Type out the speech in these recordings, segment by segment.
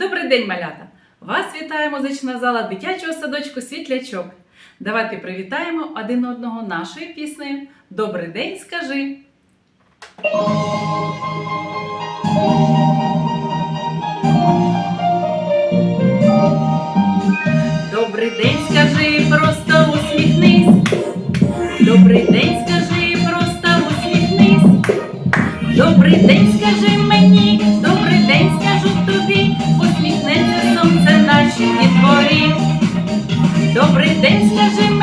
Добрий день, малята! Вас вітає музична зала дитячого садочку Світлячок. Давайте привітаємо один одного нашою піснею Добрий день, скажи! День, скажи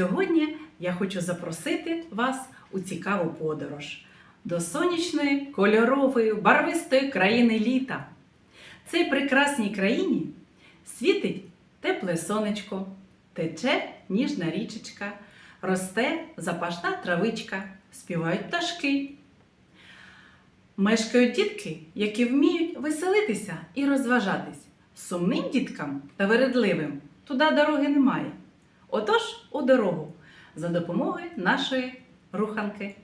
сьогодні я хочу запросити вас у цікаву подорож до сонячної, кольорової, барвистої країни літа. В цій прекрасній країні світить тепле сонечко, тече ніжна річечка, росте запашна травичка, співають пташки. Мешкають дітки, які вміють веселитися і розважатись. Сумним діткам та вередливим туди дороги немає. Отож у дорогу за допомогою нашої руханки.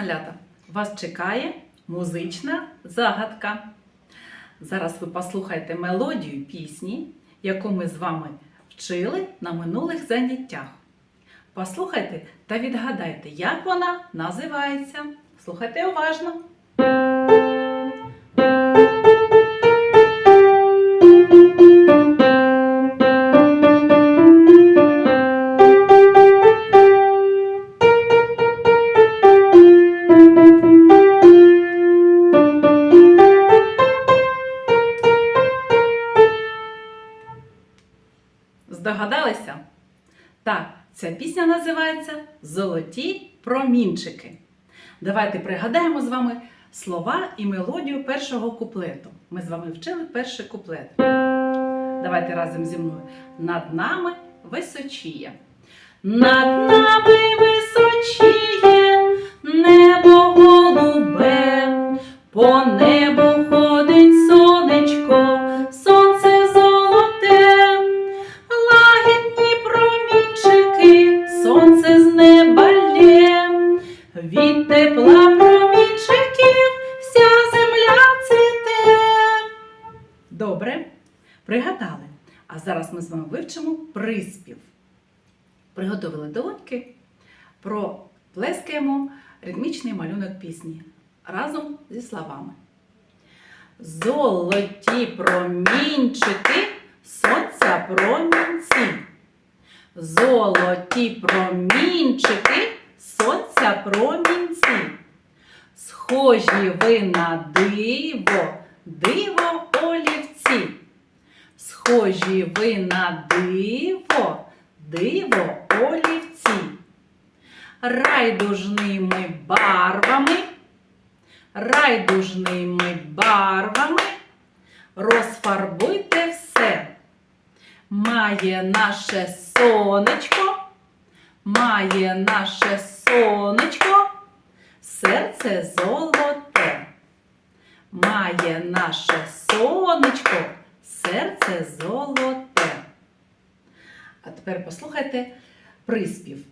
Малята, вас чекає музична загадка. Зараз ви послухайте мелодію пісні, яку ми з вами вчили на минулих заняттях. Послухайте та відгадайте, як вона називається. Слухайте уважно. Здогадалися? Так, ця пісня називається Золоті промінчики. Давайте пригадаємо з вами слова і мелодію першого куплету. Ми з вами вчили перший куплет. Давайте разом зі мною. Над нами височіє. Над нами височіє небо голубе, по небу від тепла промінчиків вся земля цвіте. Добре, пригадали. А зараз ми з вами вивчимо приспів. Приготовили долоньки, проплескаємо ритмічний малюнок пісні разом зі словами. Золоті промінчики, сонця промінці. Золоті промінчики, промінці. Схожі ви на диво, диво олівці. Схожі ви на диво, диво олівці. райдужними барвами, райдужними барвами розфарбуйте все. Має наше сонечко, має наше сонечко, серце золоте. Має наше сонечко, серце золоте. А тепер послухайте приспів.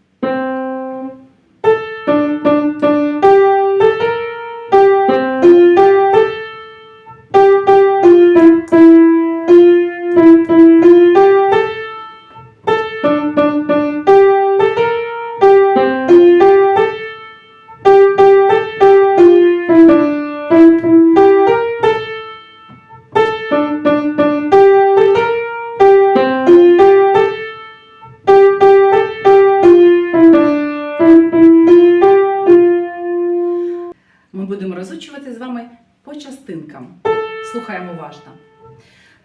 Частинкам. Слухаємо уважно.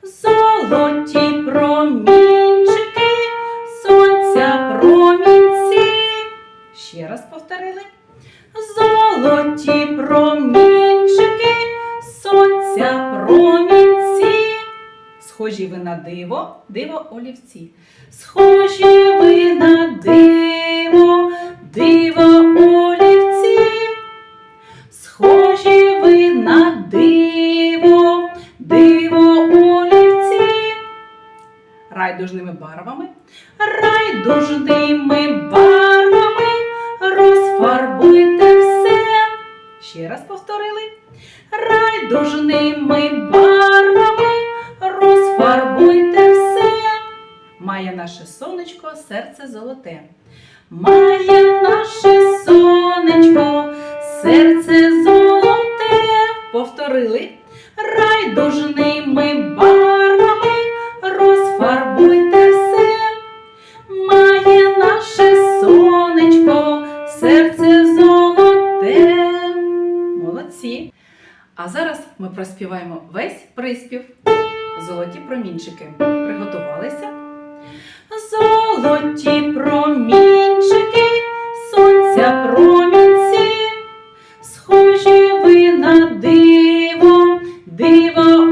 Золоті промінчики, сонця промінці. Ще раз повторили. Золоті промінчики, сонця промінці. Схожі ви на диво, диво олівці. Схожі ви на диво, диво Райдужними барвами, райдужними барвами розфарбуйте все. Ще раз повторили. Райдужними барвами розфарбуйте все. Має наше сонечко серце золоте. Має наше сонечко, серце золоте. Повторили. Райдужними барвами розфарбуйте все. Має наше сонечко, серце золоте. Молодці. А зараз ми проспіваємо весь приспів. Золоті промінчики. Приготувалися? Золоті промінчики, сонця промінці, схожі ви на диво, диво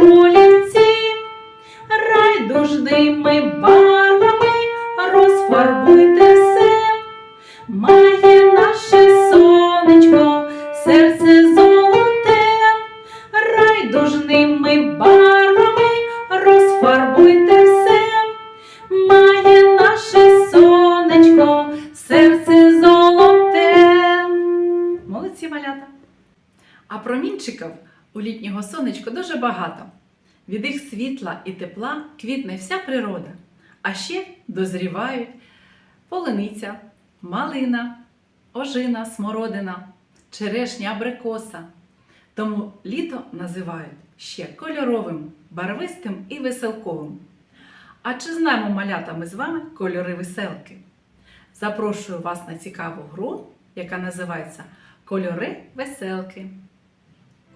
А у літнього сонечка дуже багато. Від їх світла і тепла квітне вся природа. А ще дозрівають полиниця, малина, ожина, смородина, черешня, абрикоса. Тому літо називають ще кольоровим, барвистим і веселковим. А чи знаємо малята ми з вами кольори веселки? Запрошую вас на цікаву гру, яка називається Кольори веселки.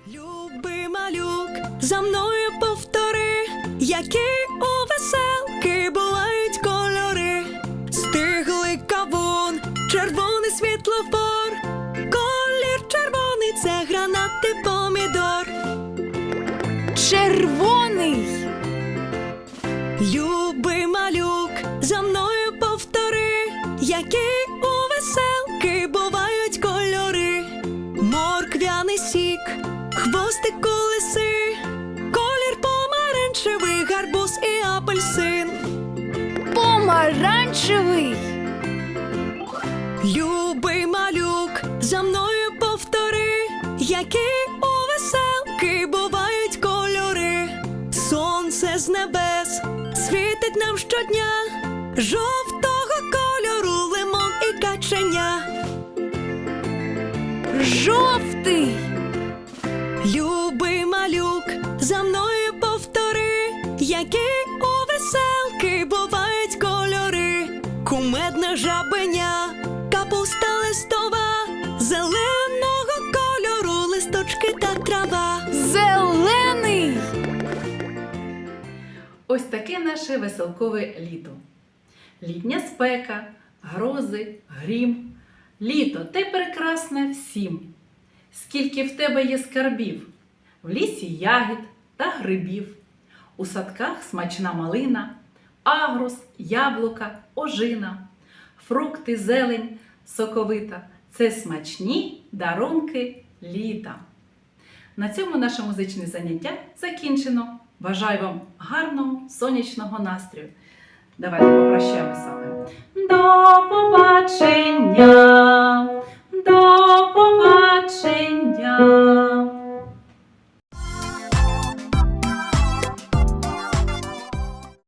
Любий малюк, за мною повтори, які у веселки бувають кольори. Стиглий кавун, червоний світлофор, колір червоний це гранати помідор. Червоний, Любий малюк, за мною повтори, які хвостик колеси, колір помаранчевий, гарбуз і апельсин. помаранчевий, Любий малюк, за мною повтори, які у веселки бувають кольори. Сонце з небес світить нам щодня, жовтого кольору лимон і каченя. жовтий, які у веселки бувають кольори. Кумедне жабеня, капуста листова, зеленого кольору листочки та трава. зелений, Ось таке наше веселкове літо. Літня спека, грози, грім, Літо, ти прекрасне всім. Скільки в тебе є скарбів, в лісі ягід та грибів, у садках смачна малина, агрус, яблука, ожина, фрукти, зелень соковита це смачні дарунки літа. На цьому наше музичне заняття закінчено. Бажаю вам гарного сонячного настрою. Давайте попрощаємося саме. До побачення! До побачення!